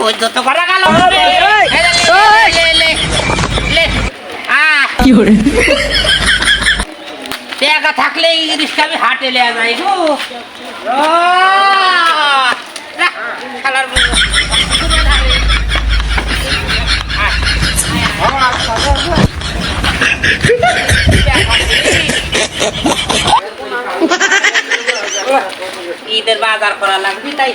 সহ্য তো করা গেল টাকা থাকলে এই রিক্সা আমি হাটে লেয়া যাই গো ঈদের বাজার করা লাগবে তাই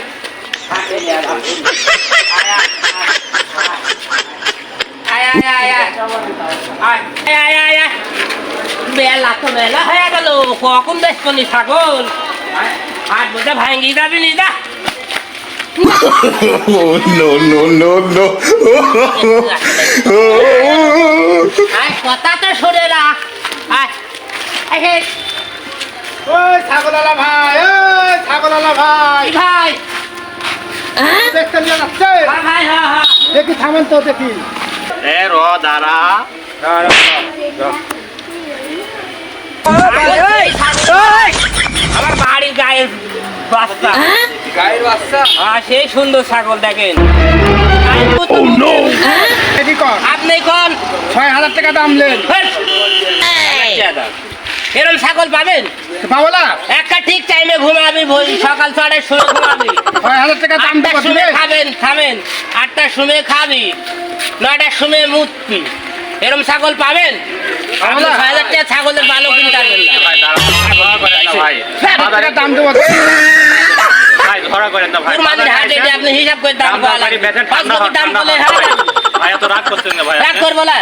বেলা তো বেলা ছাগল আয়, হাট বোঝা ভাঙ্গি যাবি নি যা Oh no no no no! আয় কথা সরে ভাই ওই ভাই ভাই দেখি থামেন তো দেখি। এ র দাঁড়া। আমার বাড়ির গায়ের বাচ্চা। গায়ের বাচ্চা? হ্যাঁ। সেই সুন্দর ছাগল দেখেন। আপনি কোন ছয় হাজার টাকা দাম লেন এরম ছাগল পাবেন? পাবো না? একটা ঠিক টাইমে ঘুমাবি সকাল ছটার সময় ঘুমাবি। হাজার টাকা দাম আটটার সময় খাবেন খাবেন আটটার সময় খাবি নয়টার সময় মুতবি। এরম ছাগল পাবেন? হাজার টাকা ছাগলের ভালো কিনতে পারবেন না। ভাই দাঁড়া ধরা করেন না ভাই ছয় হাজার টাকা দাম দেবো ধরা করেন না ভাই কুরবানির হাটে এটা আপনি হিসাব করে দাম বলা বাড়ি পাঁচ ঠান্ডা দাম বলে হ্যাঁ ভাই এত রাগ করছেন না ভাই রাগ করব না?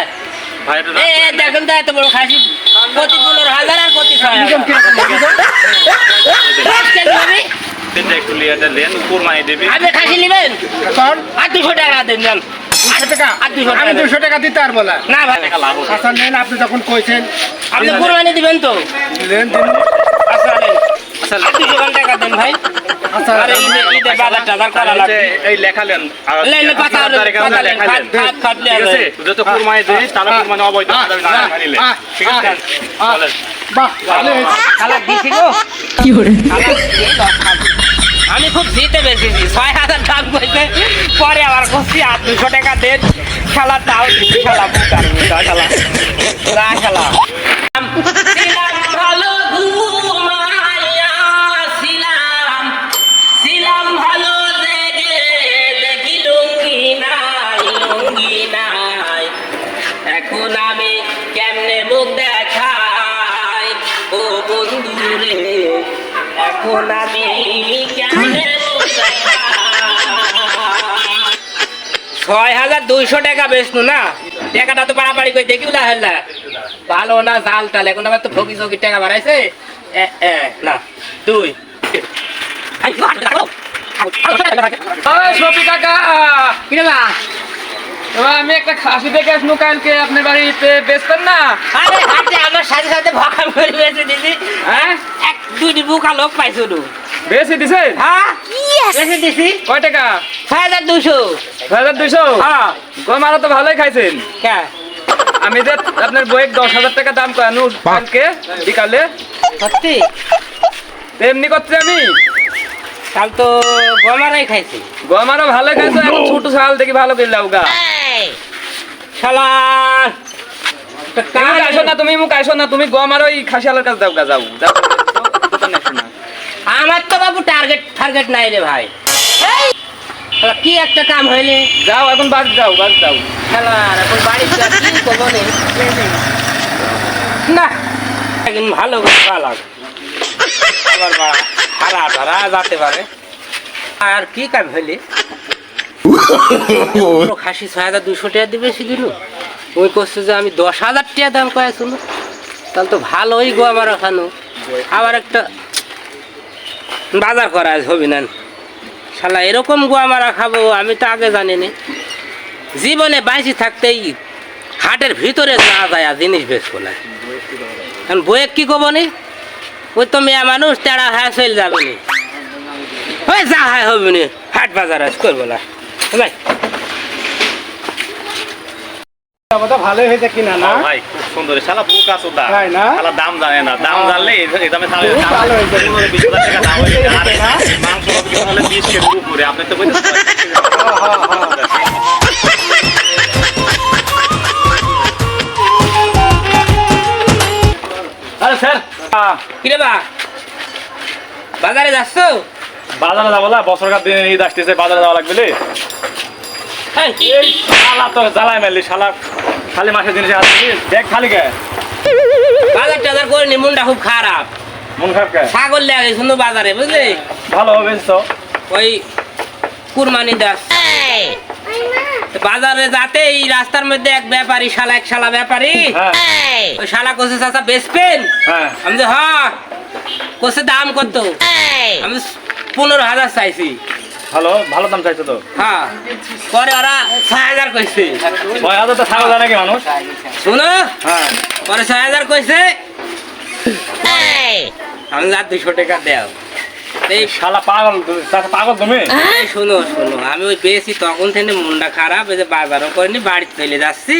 ভাই এত এ রাগ এ, দেখেন তো এত বড় খাসি। হাজার আর দিবি। আপনি খাসি নেবেন? আর দুশো টাকা দেন দুশো টাকা? আমি দুশো দিতে আর বলা না ভাই। টাকা লাভ হবে। আচ্ছা নেন আপনি যখন কইছেন। আপনি কোরবানি দিবেন তো? লেন দিন। আচ্ছা আচ্ছা দুশো টাকা দেন ভাই। আচ্ছা আরে ঈদে ঈদে বাজার টাজার করা লাগবে। এই লেখালেন লেন, লেন, পাতা পাতা লেন, লেখালেন খাট, খাট, খাট ঠিক আছে? যত কুরবানি দিই তাহলে কুরবানি অবৈধ আহ, না মানিলে ঠিক আছে? বলেন। বাহ ভালো হয়েছে। দিছি গো। খালাক দিয়ে আমি খুব জিতে বেশিছি ছয় হাজার দাম কইছে পরে আবার করছি আর দুশো টাকা দেন। খেলা দাও খেলা বুকার খেলা খেলা ছয় হাজার দুইশো টাকা বেচনু না? টাকাটা তো পাড়াপাড়ি করে দেখি না হেলা ভালো না জাল টাল এখন আবার তো ফকি চকির টাকা বাড়াইছে। না দুই। আমি একটা খাসি দেখে আসব কালকে আপনার বাড়িতে বেচতেন না? আমার সাথে সাথে ভকাম করে বেঁচে দিছি হ্যাঁ? দুইটি বুকা লোক পাইছো তো বেশি দিছে হ্যাঁ বেঁচে দিছি। কয় টাকা? ছয় হাজার দুশো ছয় হাজার দুইশো? হ্যাঁ গমারা তো ভালোই খাইছেন। কে? আমি যে আপনার বইয়ের দশ হাজার টাকা দাম কেন কালকে বিকালে। সত্যি? তো এমনি করছি আমি। কাল তো গমারাই খাইছি। গমারা ভালো খাইছো এখন ছোট ছাল দেখি ভালো করে লাউগা শালা! তুমি মুখ আইসো না তুমি মুখ আইসো না তুমি গমার ওই খাসি আলার কাছে যাও গা যাও। আমার তো বাবু টার্গেট টার্গেট নাই রে ভাই। কি একটা কাম হইলে? যাও এখন বাস যাও বাস যাও। শালা এখন বাড়ি করব না। একদিন ভালো ভালো আবার হারা ধরা যেতে পারে। আর কি কাম হইলে? খাসি ছয় হাজার দুশো টাকা দিবে সেদিন? ওই করছে যে আমি দশ হাজার টাকা দাম কয়ে শুনো তাহলে তো ভালোই গো আমার ওখানে। আবার একটা বাজার করা হবে না শালা এরকম গো আমার খাব আমি তো আগে জানি নি জীবনে বাইশি থাকতেই হাটের ভিতরে না যায় আর জিনিস বেচবো না। এখন বইয়ে কি কব নি? ওই তো মেয়ে মানুষ তেড়া হ্যাঁ চলে যাবে নি। ওই যা হয় হবে নি হাট বাজার আজ করব না। ভাই। ভালো হয়েছে কিনা না? ভাই। সুন্দরী। শালা আছো দা শালা দাম জানে না। দাম জানলে এই দামে শালা বিশ টাকা দাম হয়ে যাবে। হ্যাঁ? মাংস হলে বিশ কেজির উপরে। আপনি তো হ্যাঁ, হ্যাঁ, আরে স্যার। কিরে বা? বাজারে যাচ্ছ? বাজারে যাব না দিনে ঈদ আসতেছে বাজারে যাওয়া লাগবে এই শালা জ্বালায় মেলি শালা। খালি মাসের জিনিস হাত দিবি দেখ খালি কে? বাজার টাজার করে নি মনটা খুব খারাপ। মন খারাপ কে? ছাগল লাগে শুধু বাজারে বুঝলি? ভালো হবে তো ওই কুরবানি দাস বাজারে যাতে এই রাস্তার মধ্যে এক ব্যাপারী শালা এক শালা ব্যাপারী হ্যাঁ। ওই শালা কোসে চাচা বেচবেন হ্যাঁ। আমি যে হ্যাঁ কোসে দাম কত? আমি পনেরো হাজার চাইছি। ভালো ভালো দাম চাইছো তো? হ্যাঁ পরে ওরা ছয় হাজার কইছে। ছয় হাজার তো ছাগল নাকি মানুষ? শুনো হ্যাঁ। পরে ছয় হাজার কইছে আমি যা দুশো টাকা দেও। এই শালা পাগল চাচা পাগল তুমি? এই শোনো শোনো আমি ওই পেয়েছি তখন থেকে মনটা খারাপ এই যে বাজারও করিনি বাড়িতে চলে যাচ্ছি।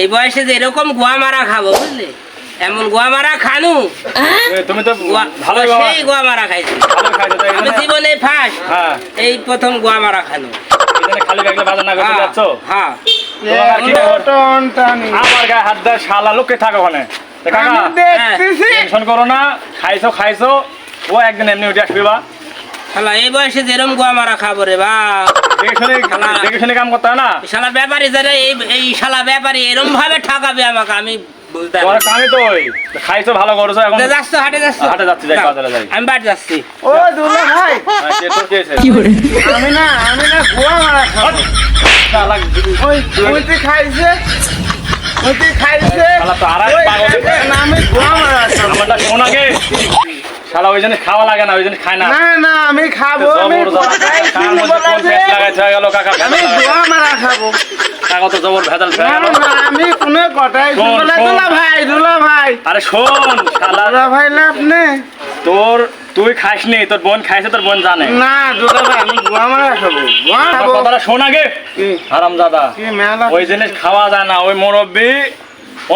এই বয়সে যে এরকম গোয়া মারা খাব বুঝলে? এমন গোয়া মারা খানু তুমি তো ভালোই সেই গোয়া মারা খাইছি। ভালো খাইছো তো এই আমি জীবনে ফার্স্ট হ্যাঁ। এই প্রথম গোয়া মারা খানু খালি ব্যাগলে বাজার না করতে হ্যাঁ, যাচ্ছ? হ্যাঁ। আমার গায়ে হাত দেয় শালা লোকে থাকো ওখানে। কাকা টেনশন করো না খাইছো খাইছো। ও একদিন এমনি উঠে আসবে বা। শালা এই বয়সে যেরকম গোয়া মারা খাব রে বা। দেখে শুনে কাম করতে হয় না? এই শালা ব্যাপারী যারা এই এই শালা ব্যাপারী এরম ভাবে ঠকাবে আমাকে আমি তোমার কামই তো ওই তো খাইছো ভালো করছ এখন যাচ্ছ হাটে যাচ্ছ। হাটে যাচ্ছি, যাই, বাজারে যাই। আমি বাড়ি যাচ্ছি। ও দুলা ভাই। সে তোর কি হয়েছে? আমি না আমি না গোয়া মারা খাব। শালা ওই ওইতে খাইছে। ওইতে খাইছে। শালা তো আর পাগল। দেখেন, আমি গোয়া মারা খাব। আমারটা শোন আগে। শালা ওই জিনিস খাওয়া লাগে না ওই জিনিস খায় না। না না আমি খাব আমি গোয়া মারা খাব। তো জবর ভেজাল না। না আমি কোনো কথাই না। দুলা ভাই দুলা ভাই। আরে শোন শালা। ভাই না আপনি তোর তুই খাসনি তোর বোন খাইছে তোর বোন জানে। না দুলা ভাই আমি গোয়া মারা খাব। গোয়া খাব। কথাটা শোন আগে। হারাম দাদা ওই জিনিস খাওয়া যায় না। ওই মুরব্বী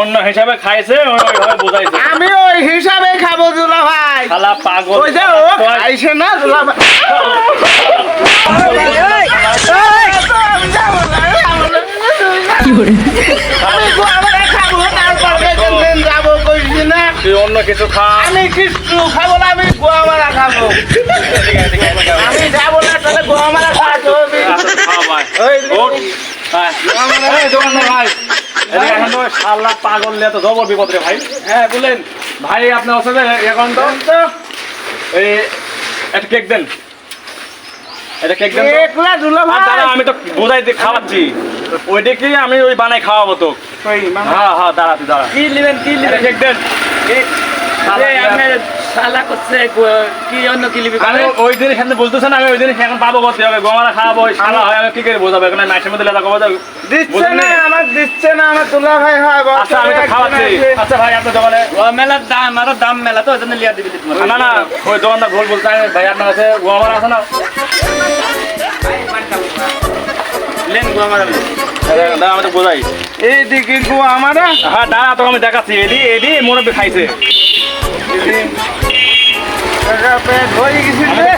অন্য হিসাবে খাইছে ওই ওইভাবে বুঝাইছে। আমি ওই হিসাবে খাব দুলা ভাই। শালা পাগল। ওই যে ও খাইছে না দুলা ভাই আমি যাব না, আমি যাব না। আমি গোয়া মারা খাব তারপর বেতন যাব কইছি না তুই অন্য কিছু খা। আমি কিছু খাব না আমি গোয়া মারা খাব। আমি যাব না তাহলে গোয়া মারা খাওয়া। হ্যাঁ। পাগল নিয়ে তো জবর বিপদ রে ভাই। হ্যাঁ বললেন ভাই আপনি অসুবিধা এখন তো? তো? এই একটা কেক দেন। এটা কেক দেন একলা দুলা ভাই দাঁড়া আমি তো বোঝাই দিয়ে খাওয়াচ্ছি। ওইটাকে আমি ওই বানাই খাওয়াবো তো হ্যাঁ হ্যাঁ দাঁড়া তুই দাঁড়া। কি নেবেন কি নেবেন? কেক দেন। শালা করছে গো- কি অন্য কি লিবি আমি ওই দিন এখানে বলতেছেন আমি ওই দিন এখন পাবো করতে হবে গোমারা খাওয়াবো শালা হয় আমি কি করে বোঝাবো এখন মাসের মধ্যে কবো দিচ্ছে না না? আমার দিচ্ছে না আমার দুলা ভাই হয় আচ্ছা আমি তো খাওয়াচ্ছি। আচ্ছা ভাই আপনার দোকানে ও মেলার দাম আরও দাম মেলা তো ওই জন্য লিয়া দিবি না না ওই দোকানদার ভুল বলতে ভাই আপনার কাছে গোমারা আছে না? বোঝাই। এইদিকে আমারা। হ্যাঁ দাঁড়া আমি দেখাচ্ছি। এডি মুরব্বী খাইছে।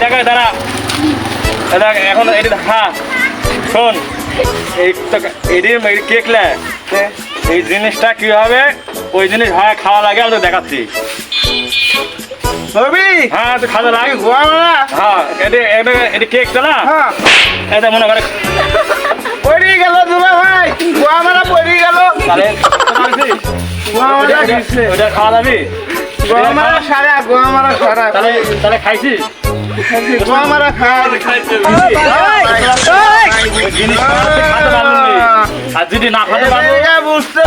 তো দাঁড়া। এটা এখন এটি হ্যাঁ শোন। এই তো এডি কেক লে। এই জিনিসটা কি হবে? ওই জিনিস হয় খাওয়া লাগে আমি তো দেখাচ্ছি। হ্যাঁ তুই খাওয়া লাগে। হ্যাঁ এটি এটি এটি কেকটা না? হ্যাঁ। এটা মনে করে পড়ে গেল দুলা ভাই। গো মারা পড়ি গেল। তাহলে গো আমারা দিছে। ওটা খাওয়া যাবি গো আমারা সারা গো আমারা সারা। তাহলে তাহলে খাইছি। গো মারা না। আর যদি না খাতে পারব বুঝতে